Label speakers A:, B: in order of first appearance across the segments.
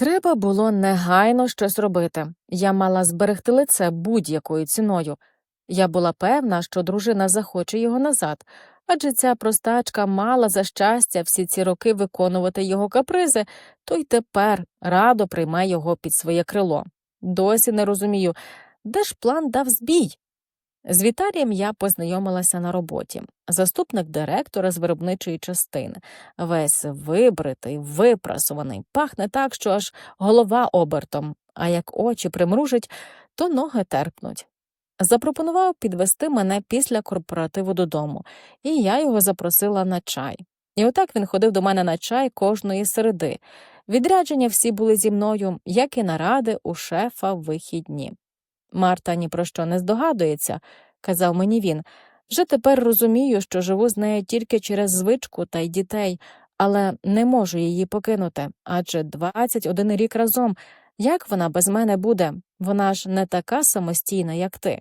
A: Треба було негайно щось робити. Я мала зберегти лице будь-якою ціною. Я була певна, що дружина захоче його назад, адже ця простачка мала за щастя всі ці роки виконувати його капризи, то й тепер радо прийме його під своє крило. Досі не розумію, де ж план дав збій? З Віталієм я познайомилася на роботі. Заступник директора з виробничої частини, весь вибритий, випрасуваний, пахне так, що аж голова обертом, а як очі примружить, то ноги терпнуть. Запропонував підвести мене після корпоративу додому, і я його запросила на чай. І отак він ходив до мене на чай кожної середи. Відрядження всі були зі мною, як і наради у шефа вихідні. Марта ні про що не здогадується, казав мені він. Вже тепер розумію, що живу з нею тільки через звичку та й дітей, але не можу її покинути, адже 21 рік разом. Як вона без мене буде? Вона ж не така самостійна, як ти.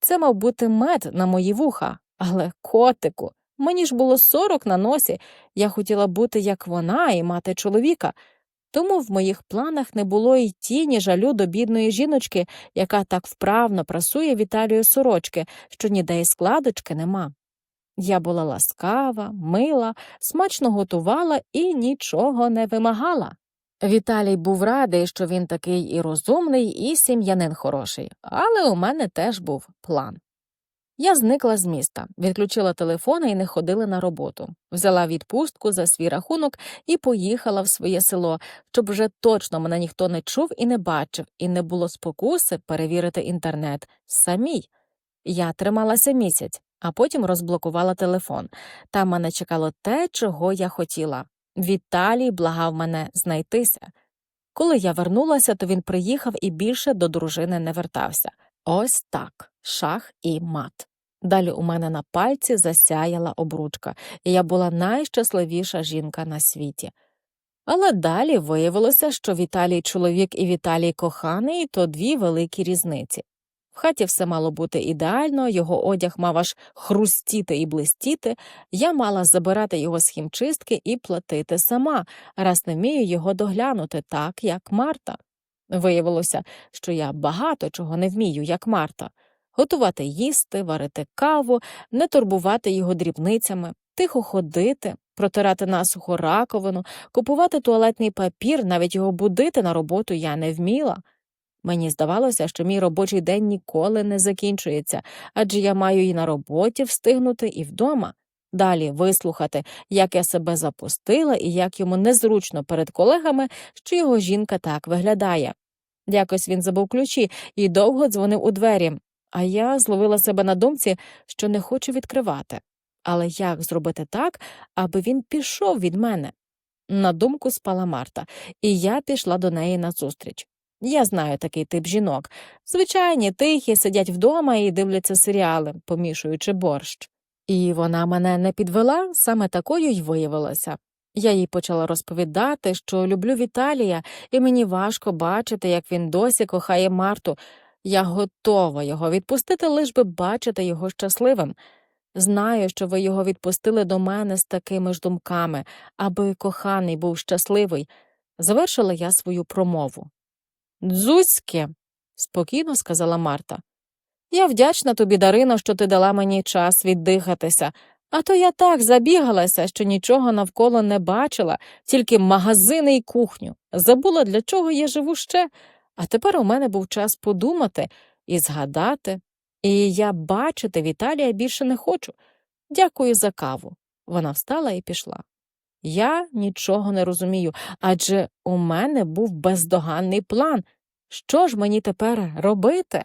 A: Це мав бути мед на мої вуха, але котику, мені ж було сорок на носі, я хотіла бути як вона і мати чоловіка. Тому в моїх планах не було й тіні жалю до бідної жіночки, яка так вправно прасує Віталію сорочки, що ніде й складочки нема. Я була ласкава, мила, смачно готувала і нічого не вимагала. Віталій був радий, що він такий і розумний, і сім'янин хороший, але у мене теж був план. Я зникла з міста, відключила телефони і не ходила на роботу, взяла відпустку за свій рахунок і поїхала в своє село, щоб вже точно мене ніхто не чув і не бачив, і не було спокуси перевірити інтернет самій. Я трималася місяць, а потім розблокувала телефон. Там мене чекало те, чого я хотіла. Віталій благав мене знайтися. Коли я вернулася, то він приїхав і більше до дружини не вертався. Ось так, шах і мат. Далі у мене на пальці засяяла обручка, і я була найщасливіша жінка на світі. Але далі виявилося, що Віталій чоловік і Віталій коханий то дві великі різниці. В хаті все мало бути ідеально, його одяг мав аж хрустіти і блистіти, я мала забирати його з хімчистки і платити сама, раз не вмію його доглянути так, як Марта. Виявилося, що я багато чого не вмію, як Марта готувати їсти, варити каву, не турбувати його дрібницями, тихо ходити, протирати насухо раковину, купувати туалетний папір, навіть його будити на роботу я не вміла. Мені здавалося, що мій робочий день ніколи не закінчується, адже я маю і на роботі встигнути, і вдома. Далі вислухати, як я себе запустила і як йому незручно перед колегами, що його жінка так виглядає. Якось він забув ключі і довго дзвонив у двері, а я зловила себе на думці, що не хочу відкривати. Але як зробити так, аби він пішов від мене? На думку спала Марта, і я пішла до неї назустріч. Я знаю такий тип жінок. Звичайні, тихі, сидять вдома і дивляться серіали, помішуючи борщ. І вона мене не підвела, саме такою й виявилася. Я їй почала розповідати, що люблю Віталія, і мені важко бачити, як він досі кохає Марту. Я готова його відпустити, лиш би бачити його щасливим. Знаю, що ви його відпустили до мене з такими ж думками, аби коханий був щасливий. Завершила я свою промову. Дзузьке, спокійно сказала Марта. Я вдячна тобі, Дарино, що ти дала мені час віддихатися, а то я так забігалася, що нічого навколо не бачила, тільки магазини і кухню. Забула, для чого я живу ще, а тепер у мене був час подумати і згадати. І я бачити Віталія більше не хочу. Дякую за каву. Вона встала і пішла. Я нічого не розумію, адже у мене був бездоганний план. Що ж мені тепер робити?